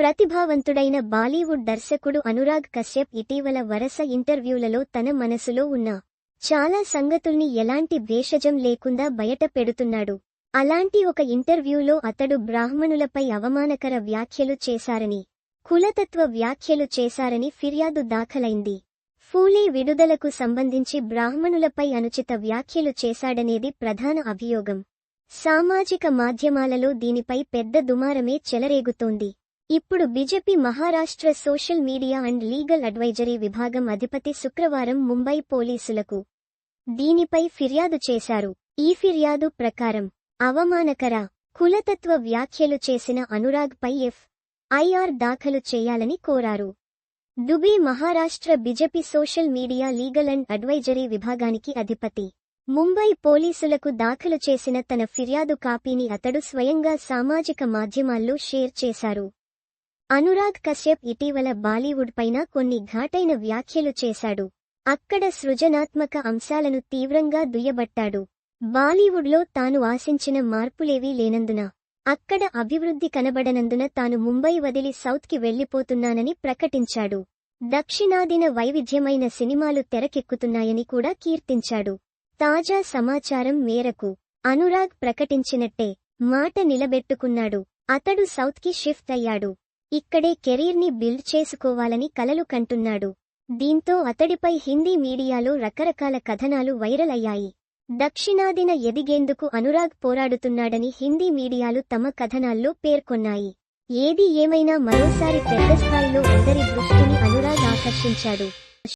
ప్రతిభావంతుడైన బాలీవుడ్ దర్శకుడు అనురాగ్ కశ్యప్ ఇటీవల వరస ఇంటర్వ్యూలలో తన మనసులో ఉన్న చాలా సంగతుల్ని ఎలాంటి భేషజం లేకుండా బయట పెడుతున్నాడు. అలాంటి ఒక ఇంటర్వ్యూలో అతడు బ్రాహ్మణులపై అవమానకర వ్యాఖ్యలు చేశారని కులతత్వ వ్యాఖ్యలు చేశారని ఫిర్యాదు దాఖలైంది. ఫూలే విడుదలకు సంబంధించి బ్రాహ్మణులపై అనుచిత వ్యాఖ్యలు చేశాడనేది ప్రధాన అభియోగం. సామాజిక మాధ్యమాలలో దీనిపై పెద్ద దుమారమే చెలరేగుతోంది. ఇప్పుడు BJP Maharashtra social media and legal advisory విభాగం అధిపతి శుక్రవారం ముంబై పోలీసులకు దీనిపై ఫిర్యాదు చేశారు. ఈ ఫిర్యాదు ప్రకారం అవమానకర కులతత్వ వ్యాఖ్యలు చేసిన అనురాగ్ పై ఎఫ్ ఐఆర్ దాఖలు చేయాలని కోరారు. Dubey Maharashtra BJP social media legal and advisory విభాగానికి అధిపతి ముంబై పోలీసులకు దాఖలు చేసిన తన ఫిర్యాదు కాపీని అతడు స్వయంగా సామాజిక మాధ్యమాల్లో షేర్ చేశారు. అనురాగ్ కశ్యప్ ఇటీవల బాలీవుడ్ పైన కొన్ని ఘాటైన వ్యాఖ్యలు చేశాడు. అక్కడ సృజనాత్మక అంశాలను తీవ్రంగా దుయ్యబట్టాడు. బాలీవుడ్లో తాను ఆశించిన మార్పులేవీ లేనందున అక్కడ అభివృద్ధి కనబడనందున తాను ముంబై వదిలి సౌత్కి వెళ్ళిపోతున్నానని ప్రకటించాడు. దక్షిణాదిన వైవిధ్యమైన సినిమాలు తెరకెక్కుతున్నాయని కూడా కీర్తించాడు. తాజా సమాచారం మేరకు అనురాగ్ ప్రకటించినట్టే మాట నిలబెట్టుకున్నాడు. అతడు సౌత్కి షిఫ్ట్ అయ్యాడు. ఇక్కడే కెరీర్ని బిల్డ్ చేసుకోవాలని కలలు కంటున్నాడు. దీంతో అతడిపై హిందీ మీడియాలో రకరకాల కథనాలు వైరల్ అయ్యాయి దక్షిణాదిన ఎదిగేందుకు అనురాగ్ పోరాడుతున్నాడని హిందీ మీడియాలు తమ కథనాల్లో పేర్కొన్నాయి. ఏది ఏమైనా మరోసారి పెద్ద స్థాయిలో అందరి దృష్టిని అనురాగ్ ఆకర్షించాడు.